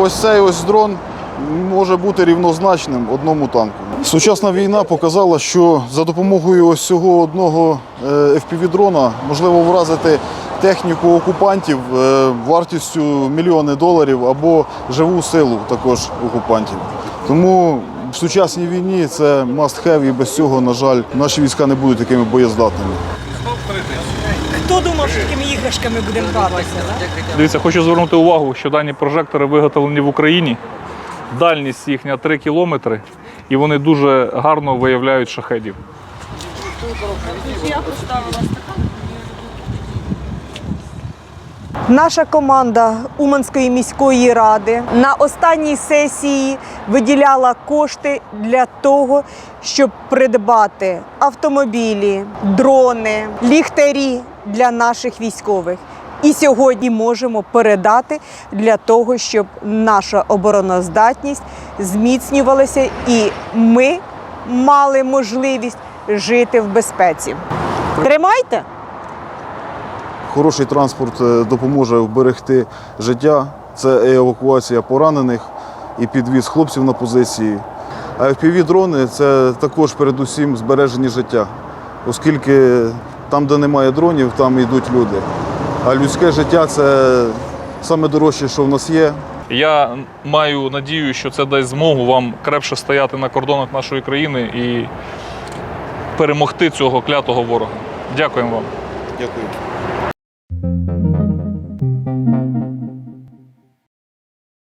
ось цей ось дрон може бути рівнозначним одному танку. Сучасна війна показала, що за допомогою ось цього одного е, FPV-дрона можливо вразити техніку окупантів е, вартістю мільйони доларів або живу силу також окупантів. Тому в сучасній війні це must have і без цього, на жаль, наші війська не будуть такими боєздатними. Хто думав, що такими іграшками будемо гратися? Дивіться, хочу звернути увагу, що дані прожектори виготовлені в Україні. Дальність їхня 3 кілометри, і вони дуже гарно виявляють шахедів. Наша команда Уманської міської ради на останній сесії виділяла кошти для того, щоб придбати автомобілі, дрони, ліхтарі для наших військових. І сьогодні можемо передати для того, щоб наша обороноздатність зміцнювалася і ми мали можливість жити в безпеці. Тримайте! Хороший транспорт е, допоможе вберегти життя. Це евакуація поранених, і підвіз хлопців на позиції. А FPV-дрони це також передусім збереження життя, оскільки там, де немає дронів, там йдуть люди. А людське життя це саме дорожче, що в нас є. Я маю надію, що це дасть змогу вам крепше стояти на кордонах нашої країни і перемогти цього клятого ворога. Дякуємо вам. Дякую.